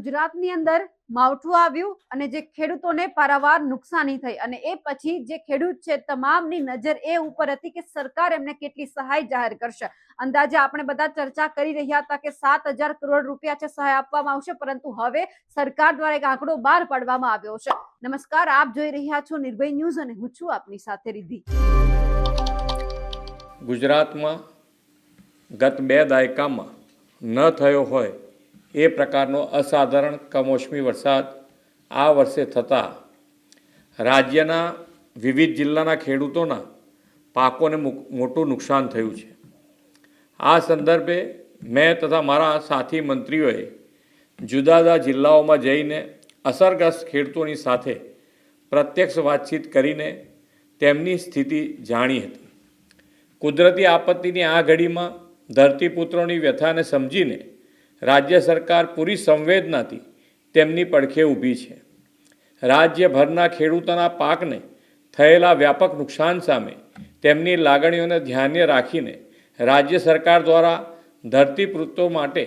ગુજરાતની અંદર માવઠું આવ્યું અને જે ખેડૂતોને પારાવાર નુકસાની થઈ અને એ પછી જે ખેડૂત છે તમામની નજર એ ઉપર હતી કે સરકાર એમને કેટલી સહાય જાહેર કરશે. અંદાજે આપણે બધા ચર્ચા કરી રહ્યા હતા કે સાત કરોડ રૂપિયા છે સહાય આપવામાં આવશે, પરંતુ હવે સરકાર દ્વારા એક આંકડો બહાર પાડવામાં આવ્યો છે. નમસ્કાર, આપ જોઈ રહ્યા છો નિર્ભય ન્યૂઝ અને હું છું આપની સાથે રિદ્ધિ. ગુજરાતમાં ગત બે દાયકામાં ન થયો હોય એ પ્રકારનો અસાધારણ કમોસમી વરસાદ આ વર્ષે થતાં રાજ્યના વિવિધ જિલ્લાના ખેડૂતોના પાકોને મોટું નુકસાન થયું છે. આ સંદર્ભે મેં તથા મારા સાથી મંત્રીઓએ જુદા જુદા જિલ્લાઓમાં જઈને અસરગ્રસ્ત ખેડૂતોની સાથે પ્રત્યક્ષ વાતચીત કરીને તેમની સ્થિતિ જાણી હતી. કુદરતી આપત્તિની આ ઘડીમાં ધરતીપુત્રોની વ્યથાને સમજીને રાજ્ય સરકાર પૂરી સંવેદનાથી તેમની પડખે ઊભી છે. રાજ્યભરના ખેડૂતોના પાકને થયેલા વ્યાપક નુકસાન સામે તેમની લાગણીઓને ધ્યાને રાખીને રાજ્ય સરકાર દ્વારા ધરતીપુત્રો માટે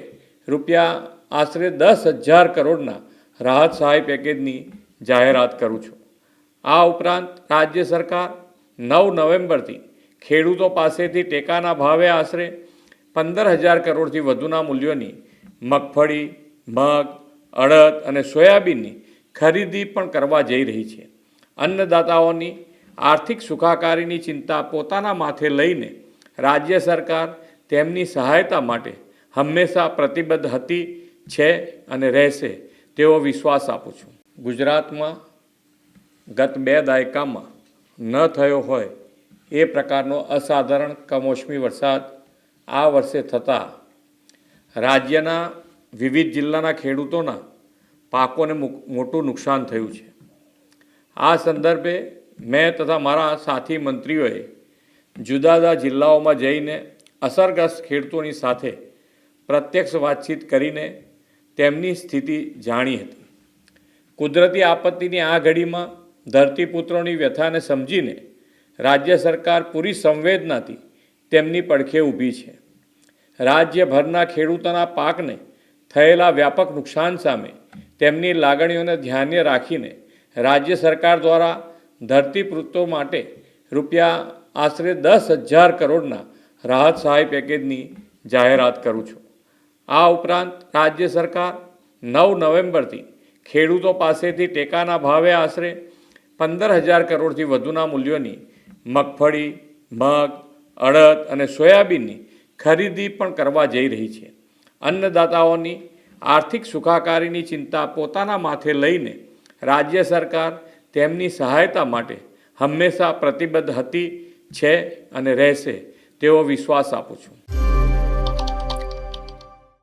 રૂપિયા આશરે દસ હજાર કરોડના રાહત સહાય પેકેજની જાહેરાત કરું છું. આ ઉપરાંત રાજ્ય સરકાર નવ નવેમ્બરથી ખેડૂતો પાસેથી ટેકાના ભાવે આશરે પંદર હજાર કરોડથી વધુના મૂલ્યોની મગફળી, મગ, અડદ અને સોયાબીનની ખરીદી પણ કરવા જઈ રહી છે. અન્નદાતાઓની આર્થિક સુખાકારીની ચિંતા પોતાના માથે લઈને રાજ્ય સરકાર તેમની સહાયતા માટે હંમેશા પ્રતિબદ્ધ હતી, છે અને રહેશે તેવો વિશ્વાસ આપું છું. ગુજરાતમાં ગત બે દાયકામાં ન થયો હોય એ પ્રકારનો અસાધારણ કમોસમી વરસાદ આ વર્ષે થતાં રાજ્યના વિવિધ જિલ્લાના ખેડૂતોના પાકોને મોટું નુકસાન થયું છે. આ સંદર્ભે મેં તથા મારા સાથી મંત્રીઓએ જુદા જુદા જિલ્લાઓમાં જઈને અસરગ્રસ્ત ખેડૂતોની સાથે પ્રત્યક્ષ વાતચીત કરીને તેમની સ્થિતિ જાણી હતી. કુદરતી આપત્તિની આ ઘડીમાં ધરતીપુત્રોની વ્યથાને સમજીને રાજ્ય સરકાર પૂરી સંવેદનાથી તેમની પડખે ઊભી છે. રાજ્યભરના ખેડૂતોના પાકને થયેલા વ્યાપક નુકસાન સામે તેમની લાગણીઓને ધ્યાને રાખીને રાજ્ય સરકાર દ્વારા ધરતીપુત્રો માટે રૂપિયા આશરે દસ હજાર કરોડના રાહત સહાય પેકેજની જાહેરાત કરું છું. આ ઉપરાંત રાજ્ય સરકાર નવ નવેમ્બરથી ખેડૂતો પાસેથી ટેકાના ભાવે આશરે પંદર હજાર કરોડથી વધુના મૂલ્યોની મગફળી, મગ, અડદ અને સોયાબીનની ખરીદી પણ કરવા જઈ રહી છે. અન્નદાતાઓની આર્થિક સુખાકારીની ચિંતા પોતાના માથે લઈને રાજ્ય સરકાર તેમની સહાયતા માટે હંમેશા પ્રતિબદ્ધ હતી, છે અને રહેશે તેવો વિશ્વાસ આપું છું.